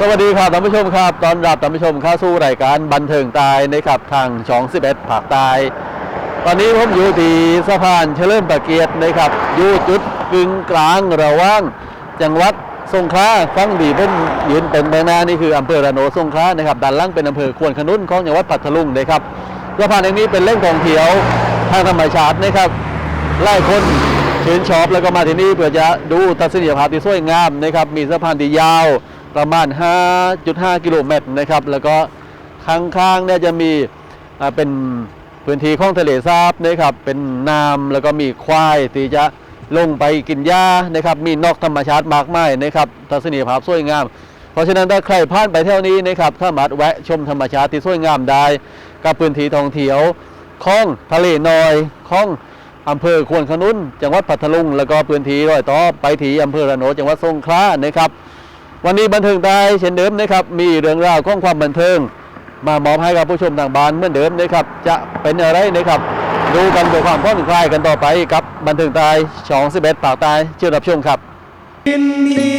สวัสดีครับท่านผู้ชมครับ ตอนรับท่านผู้ชมเข้าสู่รายการบันเทิงตายนะครับทางช่อง 11ภาคใต้ตอนนี้ผมอยู่ที่สะพานเฉลิมพระเกียรตินะครับอยู่จุดกึ่งกลางระหว่างจังหวัดสงขลาฟังดีผมยืนเป็นไปหน้านี่คืออำเภอระโนสงขลานะครับด้านล่างเป็นอำเภอควนขนุนของจังหวัดพัทลุงนะครับสะพานแห่งนี้เป็นแหล่งท่องเที่ยวทางธรรมชาตินะครับหลายคนชื่นชอบแล้วก็มาที่นี่เพื่อจะดูทัศนียภาพที่สวยงามนะครับมีสะพานที่ยาว ประมาณ 5.5 กิโลเมตรนะครับ แล้วก็ข้างๆเนี่ยจะมีเป็นพื้นที่ของทะเลสาบนะครับ เป็นน้ำแล้วก็มีควายที่จะลงไปกินหญ้านะครับ มีนกธรรมชาติมากมายนะครับทัศนียภาพสวยงาม เพราะฉะนั้นถ้าใครผ่านไปเท่านี้นะครับสามารถแวะชมธรรมชาติที่สวยงามได้ กับพื้นที่ท่องเที่ยวของทะเลน้อยของอำเภอควนขนุน จังหวัดพัทลุง แล้วก็พื้นที่รอยต่อไปที่อำเภอระโนจังหวัดสงขลานะครับ วันนี้บันเทิงไทยเช่นเดิมนะครับมีเรื่องราวของความบันเทิง มามอบให้กับผู้ชมทางบ้านเหมือนเดิมนะครับจะเป็นอะไรนะครับดูกันด้วยความผ่อนคลายกันต่อไปกับบันเทิงไทยช่อง11ปากตายเชิญรับชมครับ ยินดี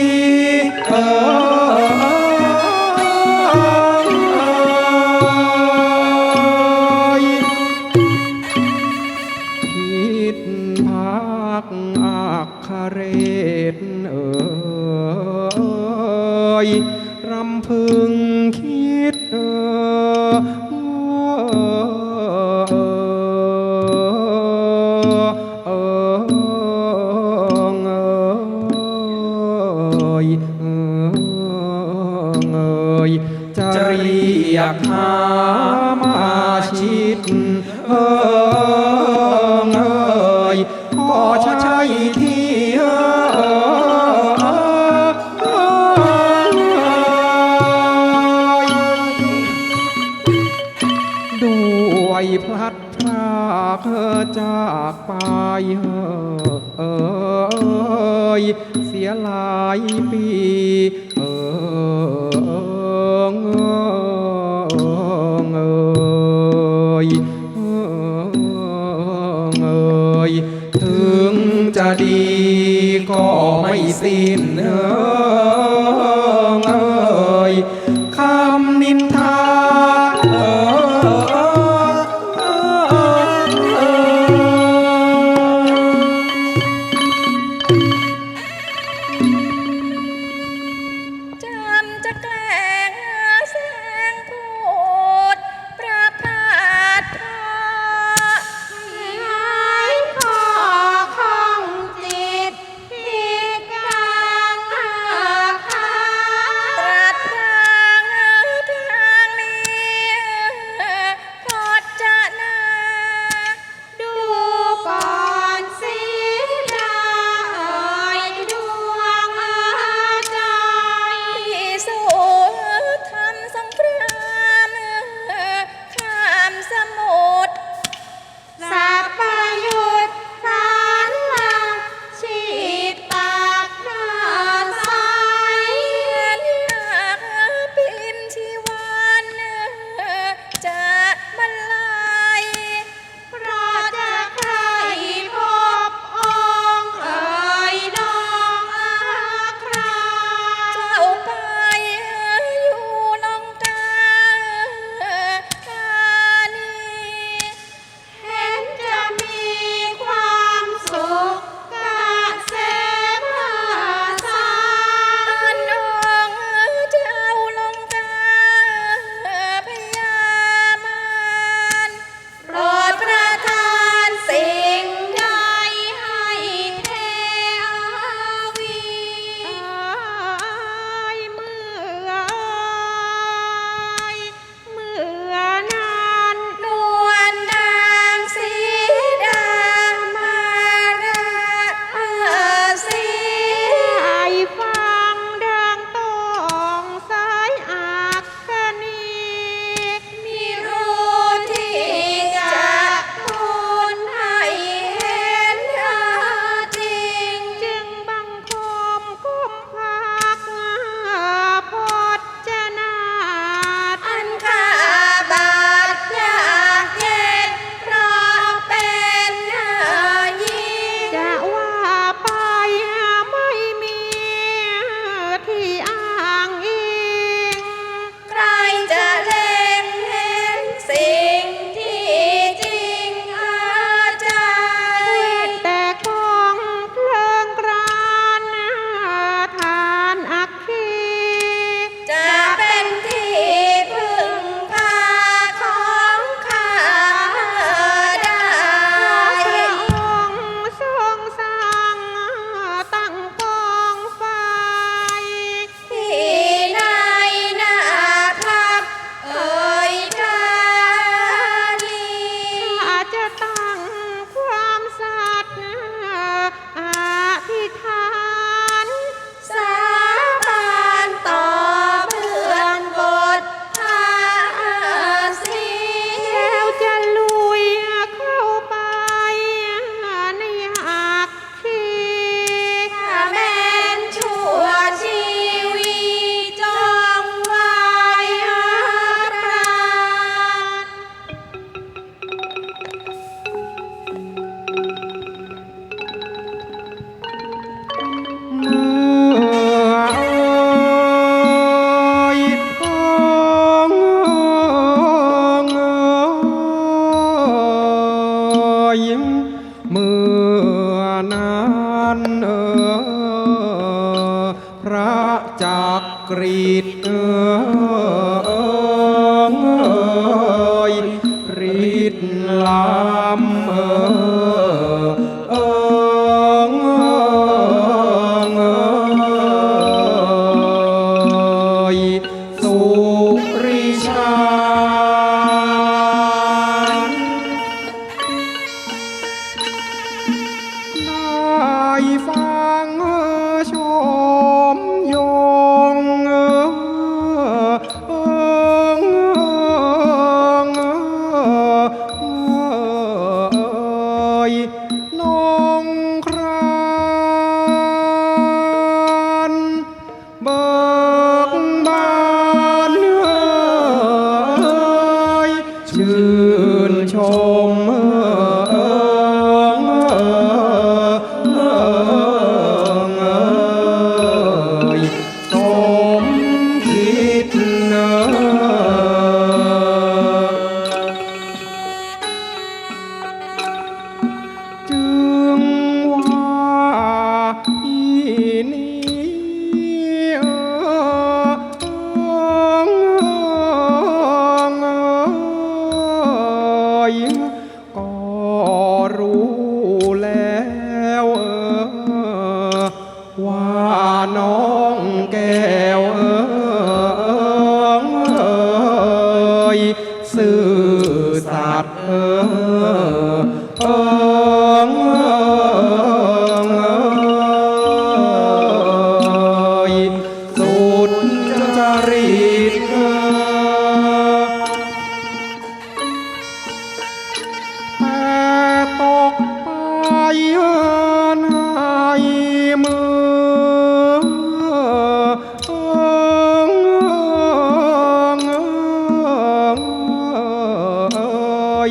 เอ่ย Oh. ยเอยถึงจะดีก็ไม่สิ้น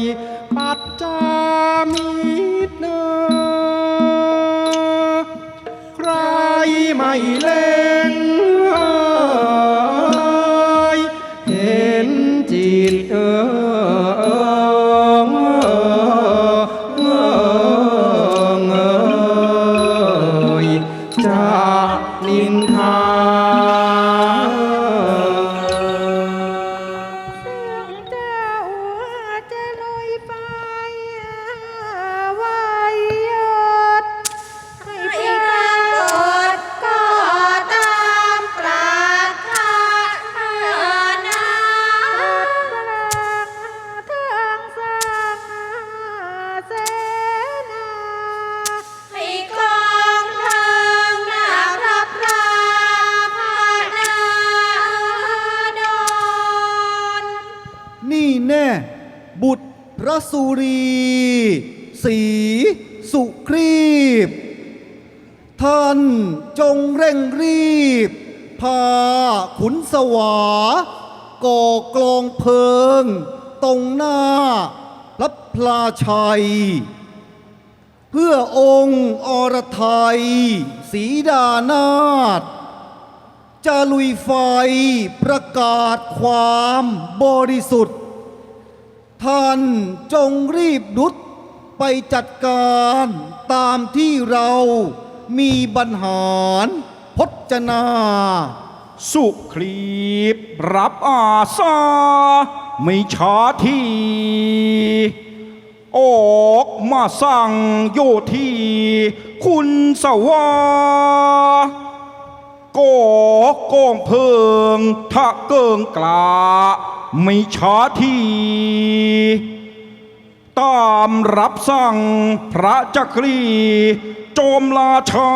อ สุรีสีสุครีบ ท่านจงเร่งรีบ พาขุนสวาก่อกลองเพลิง ตรงหน้ารับพลาชัย เพื่อองค์อรไทย สีดานาถจะลุยไฟประกาศความบริสุทธิ์ ท่านจงรีบดุดไปจัดการตามที่เรามีบรรหารพจนา สุครีบรับอาสาไม่ช้าทีออกมาสั่งโยทีคุณสวาก่อกองเพลิงทะเกิงกลา ม่ช้าทีตามรับสั่งพระจักรี โจมลาชา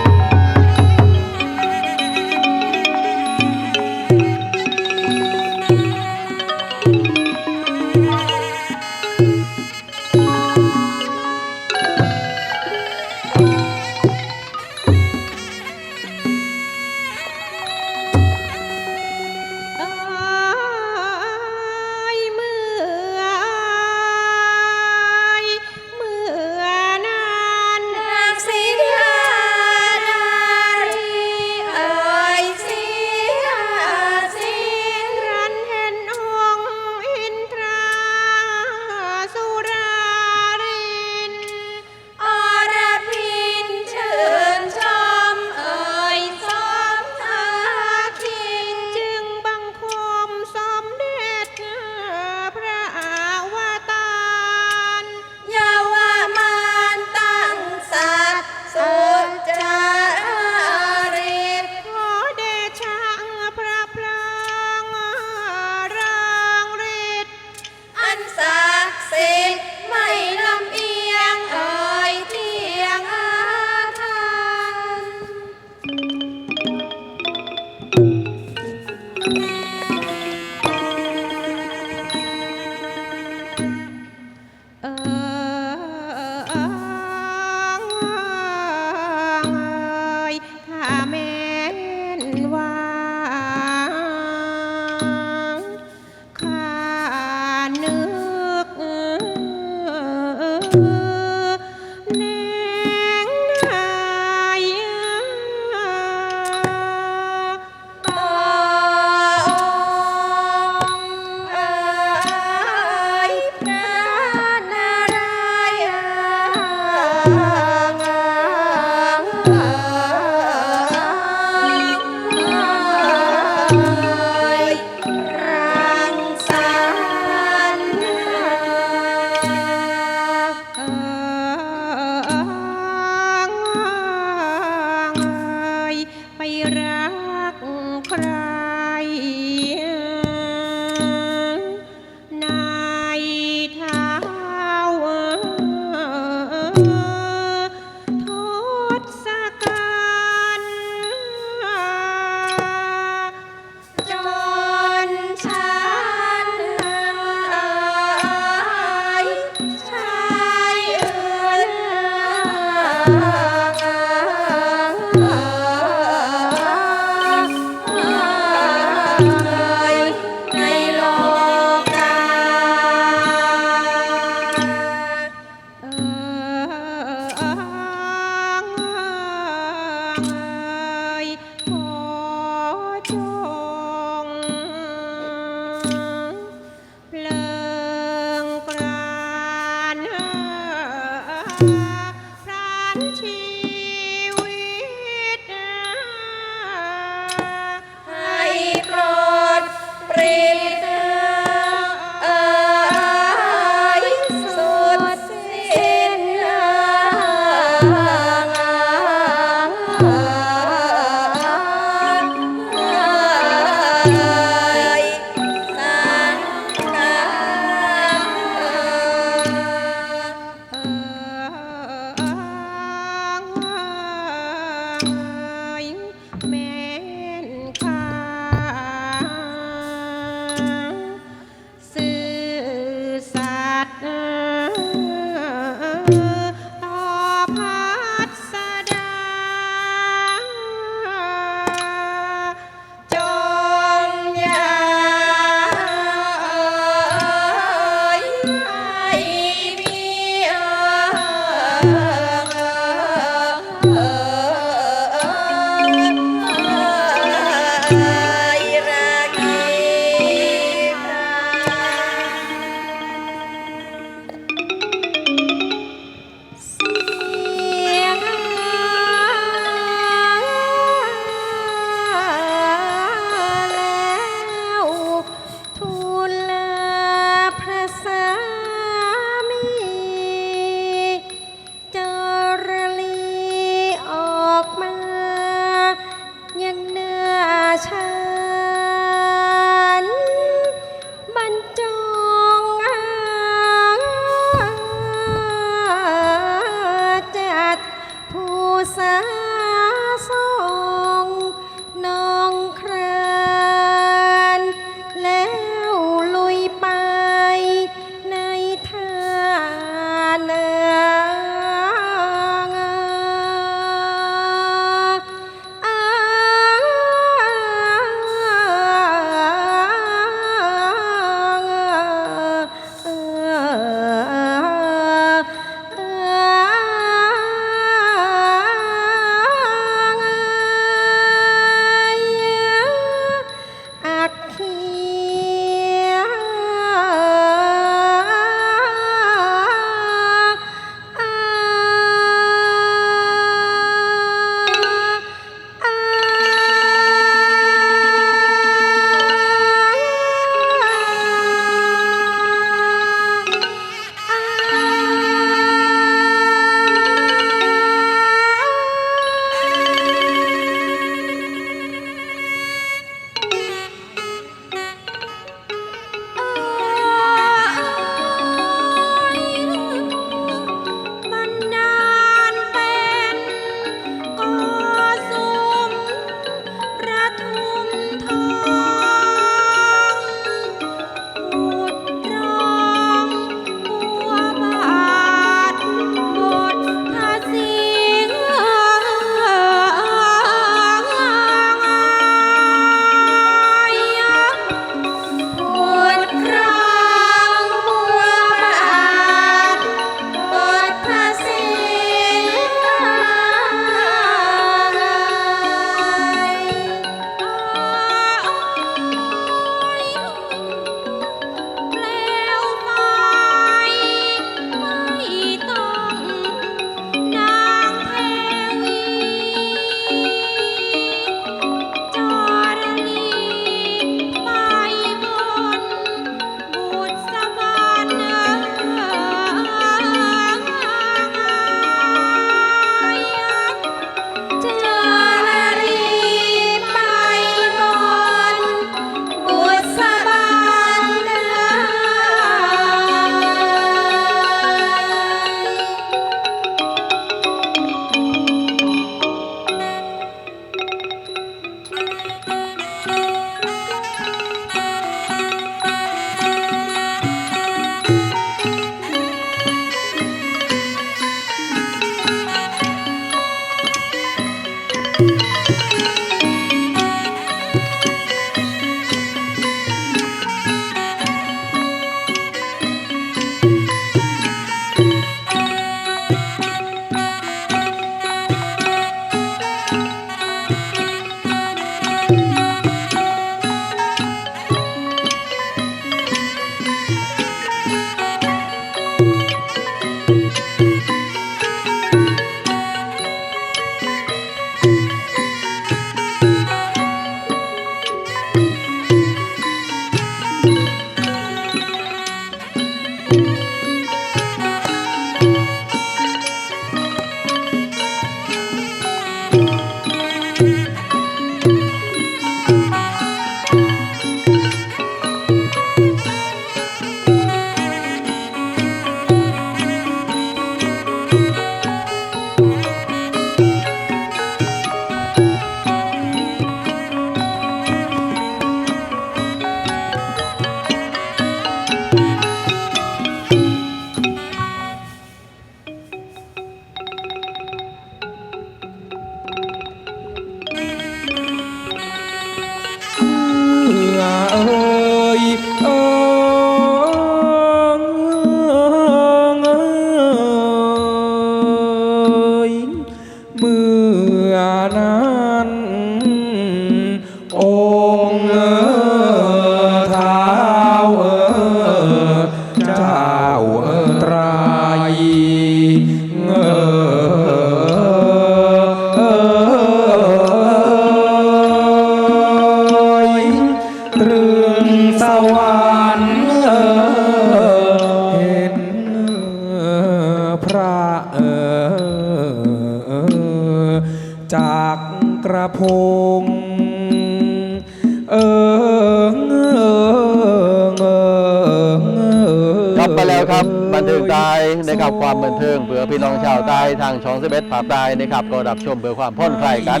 กลับไปแล้วครับบันเทิงใตายนะครับความบันเทิงเผื่อพี่น้องชาวใต้ทางช่องสิบเอ็ดภาคใต้นะครับก็รับชมเพื่อความผ่อนคลายกัน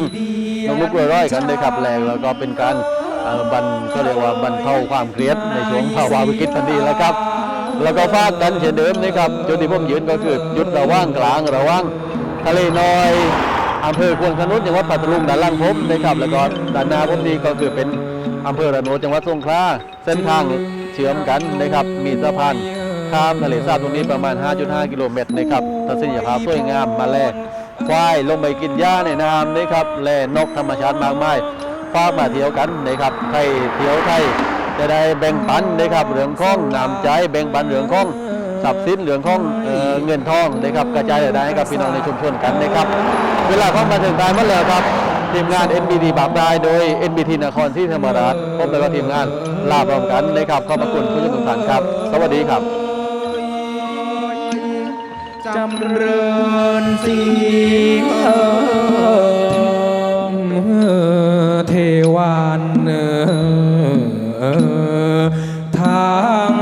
ลงลุกร้อยๆกันนะครับแรงแล้วก็เป็นการเอ่อบันก็เรียกว่าบรรเทาความเครียดในช่วงภาวะวิกฤตทันทีแล้วครับแล้วก็ฝากกันเช่นเดิมนะครับจุดที่ผมยืนก็คือจุดระหว่างกลางระหว่างทะเลน้อยอำเภอควนขนุนจังหวัดปัตตานีด้านล่างผมนะครับแล้วก็ด้านหน้าผมนี่ก็คือเป็นอำเภอระโนดจังหวัดสงขลาเส้นทางเชื่อมกันนะครับมีสะพาน ข้ามทะเลสาบตรงนี้ประมาณ 5.5 กิโลเมตรนะครับทัศนียภาพสวยงามมาแลควายลงไปกินหญ้าในน้ำนะครับแลนกธรรมชาติมากมายฝากมาเที่ยวกันนะครับใครเที่ยวไทยจะได้แบ่งปันนะครับเรื่องของน้ำใจแบ่งปันเรื่องของทรัพย์สินเรื่องของเอ่อเงินทองนะครับกระจายรายได้ให้กับพี่น้องในชุมชนกันนะครับ เวลาเข้ามาถึงตายหมดแล้วครับทีมงาน NBT บางรายโดย NBT นครที่ธรรมราชพบแล้วก็ทีมงานลาพร้อมกันนะครับขอบพระคุณผู้ชมทุกท่านครับ สวัสดีครับ จำเริญสีเทวันทาง